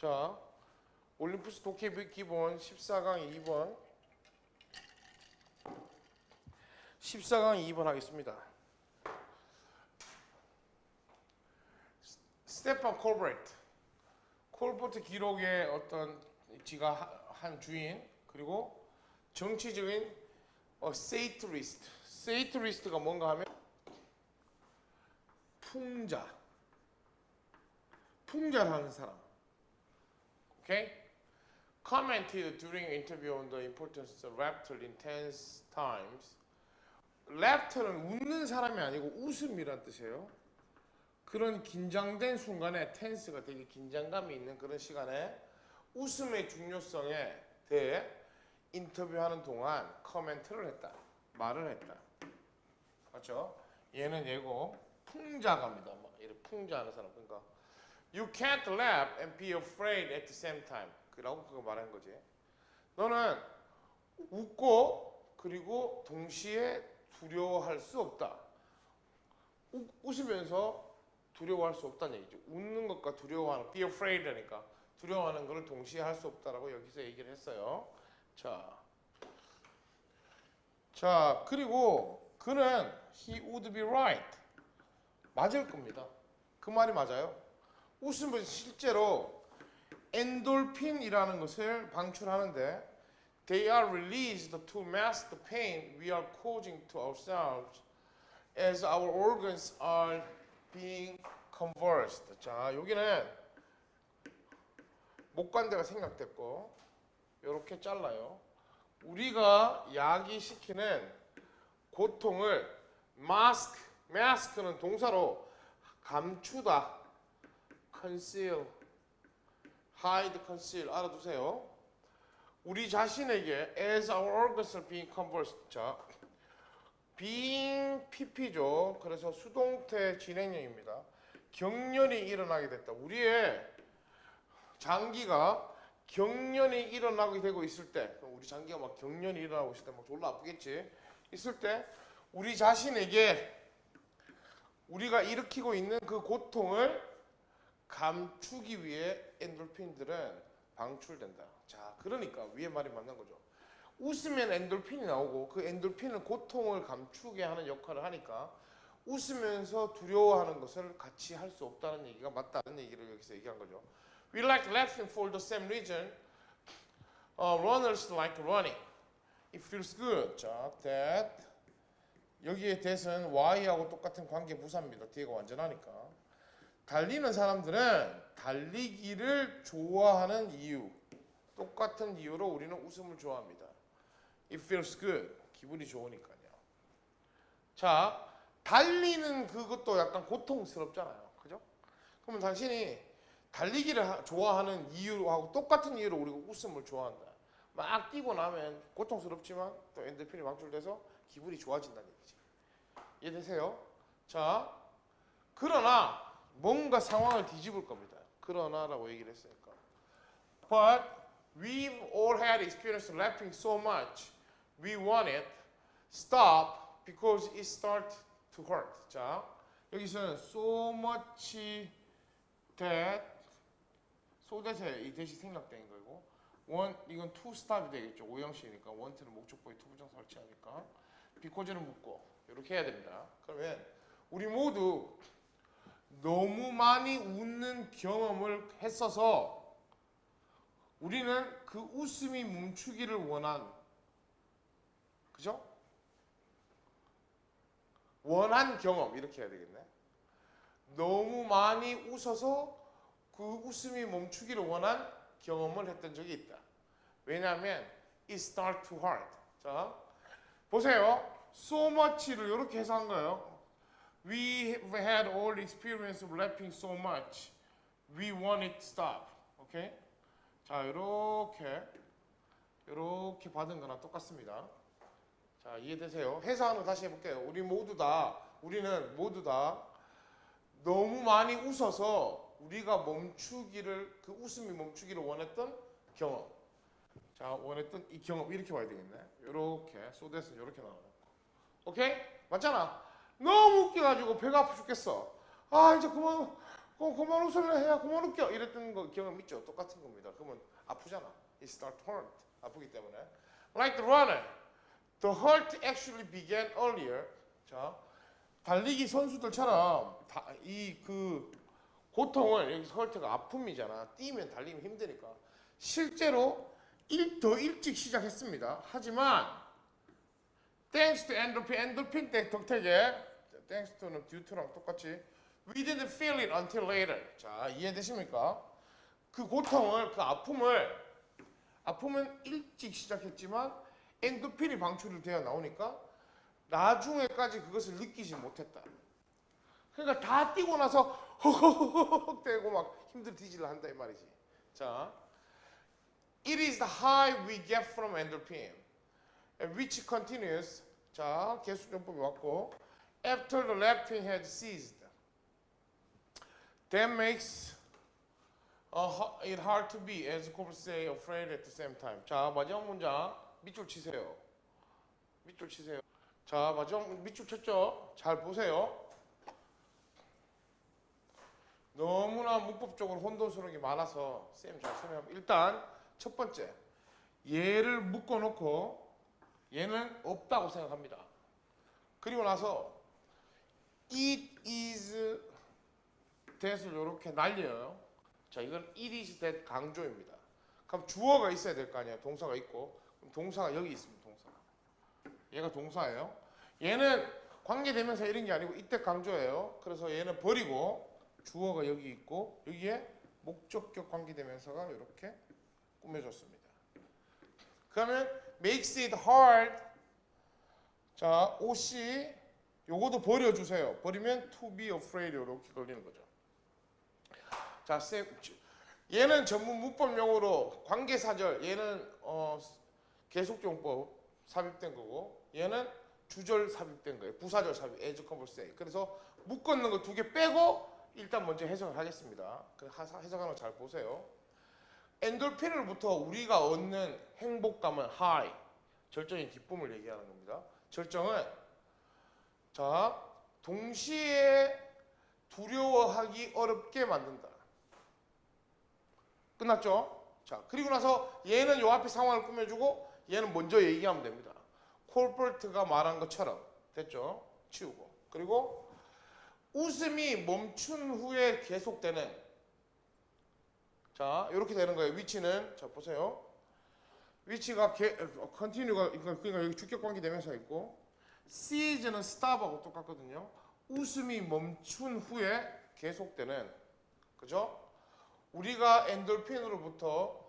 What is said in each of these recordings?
자, 올림푸스 독해 기본 14강 2번. 14강 2번 하겠습니다. 스테판 콜버트. 콜버트 기록의 어떤 지가 하- 한 주인 그리고 정치적인 어, 세이트리스트. 세이트리스트가 뭔가 하면 풍자. 풍자를 하는 사람. Okay? Commented during interview on the importance of laughter in tense times. laughter는 웃는 사람이 아니고 웃음이란 뜻이에요. 그런 긴장된 순간에 tense가 되게 긴장감이 있는 그런 시간에 웃음의 중요성에 대해 인터뷰하는 동안 커멘트를 했다. 말을 했다. 맞죠? 얘는 얘고 풍자갑니다. 막 이렇게 풍자하는 사람. 그러니까 You can't laugh and be afraid at the same time. 그라고 그거 말한 거지. 너는 웃고 그리고 동시에 두려워할 수 없다. 우, 웃으면서 두려워할 수 없다는 얘기죠. 웃는 것과 두려워하는 be afraid라니까 두려워하는 것을 동시에 할 수 없다라고 여기서 얘기를 했어요. 자, 자 그리고 그는 he would be right 맞을 겁니다. 그 말이 맞아요. 웃음은 실제로 엔돌핀이라는 것을 방출하는데 they are released to mask the pain we are causing to ourselves as our organs are being convulsed. 자, 여기는 목관대가 생략됐고 이렇게 잘라요. 우리가 야기시키는 고통을 마스크, 마스크는 동사로 감추다, conceal, hide, conceal 알아두세요. 우리 자신에게 as our organs are being convulsed. 자, being pp죠. 그래서 수동태 진행형입니다. 경련이 일어나게 됐다. 우리의 장기가 경련이 일어나게 되고 있을 때, 우리 장기가 막 경련이 일어나고 있을 때 막 졸라 아프겠지. 있을 때 우리 자신에게 우리가 일으키고 있는 그 고통을 감추기 위해 엔돌핀들은 방출된다. 자, 그러니까 위에 말이 맞는 거죠. 웃으면 엔돌핀이 나오고 그 엔돌핀은 고통을 감추게 하는 역할을 하니까 웃으면서 두려워하는 것을 같이 할 수 없다는 얘기가 맞다는 얘기를 여기서 얘기한 거죠. We like laughing for the same reason. Uh, runners like running. It feels good. 자, that 여기에 대해서는 Y하고 똑같은 관계 부사입니다. 뒤가 완전하니까. 달리는 사람들은 달리기를 좋아하는 이유. 똑같은 이유로 우리는 웃음을 좋아합니다. It feels good. 기분이 좋으니까요. 자, 달리는 그것도 약간 고통스럽잖아요. 그죠? 그러면 당신이 달리기를 하- 좋아하는 이유하고 똑같은 이유로 우리가 웃음을 좋아한다. 막 뛰고 나면 고통스럽지만 또 엔돌핀이 방출돼서 기분이 좋아진다는 얘기지. 이해되세요? 자, 그러나 뭔가 상황을 뒤집을 겁니다. 그러나라고 얘기를 했으니까. But we've all had experience laughing so much we want it stop because it start to hurt. 자, 여기서는 so much that so that에 이 대시 생략된 거고 원 이건 to stop이 되겠죠. 오형식이니까 원트는 목적보에 to 부정 설치하니까 because는 묶고 이렇게 해야 됩니다. 그러면 우리 모두 너무 많이 웃는 경험을 했어서 우리는 그 웃음이 멈추기를 원한 그죠? 원한 경험 이렇게 해야 되겠네. 너무 많이 웃어서 그 웃음이 멈추기를 원한 경험을 했던 적이 있다. 왜냐하면 it start to hurt. 자, 보세요. so much를 이렇게 해서 한 거예요. We have had all experience of laughing so much. We want it to stop. 오케이? 자, 이렇게 이렇게 받은 거나 똑같습니다. 자, 이해되세요? 거 다시 해볼게요. 우리 모두 다 우리는 모두 다 너무 많이 웃어서 우리가 멈추기를 그 웃음이 멈추기를 원했던 경험. 자, 원했던 이 경험 이렇게 봐야 되겠네. 이렇게 소데스 이렇게 나와요. 오케이? 맞잖아. 너무 웃겨가지고 배가 아파 죽겠어. 아 이제 그만 그럼 그만 웃을래 해야 그만 웃겨. 이랬던 거 경험 있죠? 똑같은 겁니다. 그러면 아프잖아. It start hurt. 아프기 때문에. Like the runner. The hurt actually began earlier. 자 달리기 선수들처럼 이 그 고통을 여기서 hurt가 아픔이잖아. 뛰면 달리면 힘드니까. 실제로 일, 더 일찍 시작했습니다. 하지만 thanks to endorphin endorphin 때 덕택에 thanks to는 due to랑 똑같이 We didn't feel it until later. 자, 이해되십니까? 그 고통을, 그 아픔을, 아픔은 일찍 시작했지만 엔도핀이 방출이 되어 나오니까 나중에까지 그것을 느끼지 못했다. 그러니까 다 뛰고 나서 허허허허 대고 막 힘들 뒤질라 한다 이 말이지. 자, it is the high we get from endorphin, which continues. 자, 계수정법이 왔고, after the leptin had ceased. That makes it hard to be, as Cooper say, afraid at the same time. 자, 마지막 문장 밑줄 치세요. 밑줄 치세요. 자, 마지막 문- 밑줄 쳤죠? 잘 보세요. 너무나 문법적으로 혼돈스러운 게 많아서 쌤 잘 설명하면 일단 첫 번째 얘를 묶어놓고 얘는 없다고 생각합니다. 그리고 나서 it is that을 이렇게 날려요. 자, 이건 it is that 강조입니다. 그럼 주어가 있어야 될 거 아니에요. 동사가 있고. 그럼 동사가 여기 있습니다. 동사. 얘가 동사예요. 얘는 관계대명사 이런 게 아니고 이때 강조예요. 그래서 얘는 버리고 주어가 여기 있고 여기에 목적격 관계대명사가 이렇게 꾸며졌습니다. 그러면 makes it hard. 자, OC 요거도 버려주세요. 버리면 to be afraid 이렇게 걸리는 거죠. 자, 쌤, 얘는 전문 문법 용어로 관계사절, 얘는 어, 계속용법 삽입된 거고, 얘는 주절 삽입된 거예요. 부사절 삽입, as converse. 그래서 묶었는 거 두 개 빼고 일단 먼저 해석을 하겠습니다. 그 하- 해석하는 거 잘 보세요. 엔돌핀으로부터 우리가 얻는 행복감은 high, 절정의 기쁨을 얘기하는 겁니다. 절정은 자 동시에 두려워하기 어렵게 만든다. 끝났죠? 자 그리고 나서 얘는 요 앞에 상황을 꾸며주고 얘는 먼저 얘기하면 됩니다. 콜버트가 말한 것처럼 됐죠? 치우고 그리고 웃음이 멈춘 후에 계속되는 자 이렇게 되는 거예요. 위치는 자 보세요. 위치가 게, 어, 컨티뉴가 그러니까 여기 주격 관계 대명사 있고 시즈는 스탑하고 똑같거든요. 웃음이 멈춘 후에 계속되는 그죠? 우리가 엔돌핀으로부터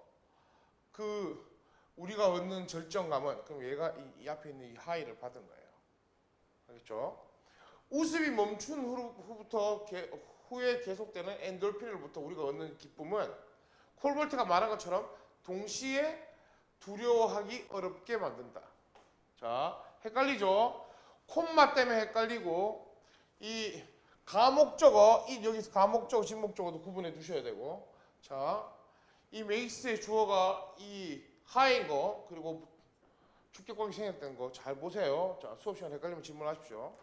그 우리가 얻는 절정감은 그럼 얘가 이, 이 앞에 있는 이 하이를 받은 거예요. 알겠죠? 웃음이 멈춘 후, 후부터 게, 후에 계속되는 엔돌핀으로부터 우리가 얻는 기쁨은 콜볼트가 말한 것처럼 동시에 두려워하기 어렵게 만든다. 자, 헷갈리죠? 콤마 때문에 헷갈리고 이 가목적어 이 여기서 가목적어 진목적어도 구분해 두셔야 되고 자, 이 메이스의 주어가 이 하인 거 그리고 주격관이 생겼다는 거 잘 보세요. 자, 수업 시간 헷갈리면 질문하십시오.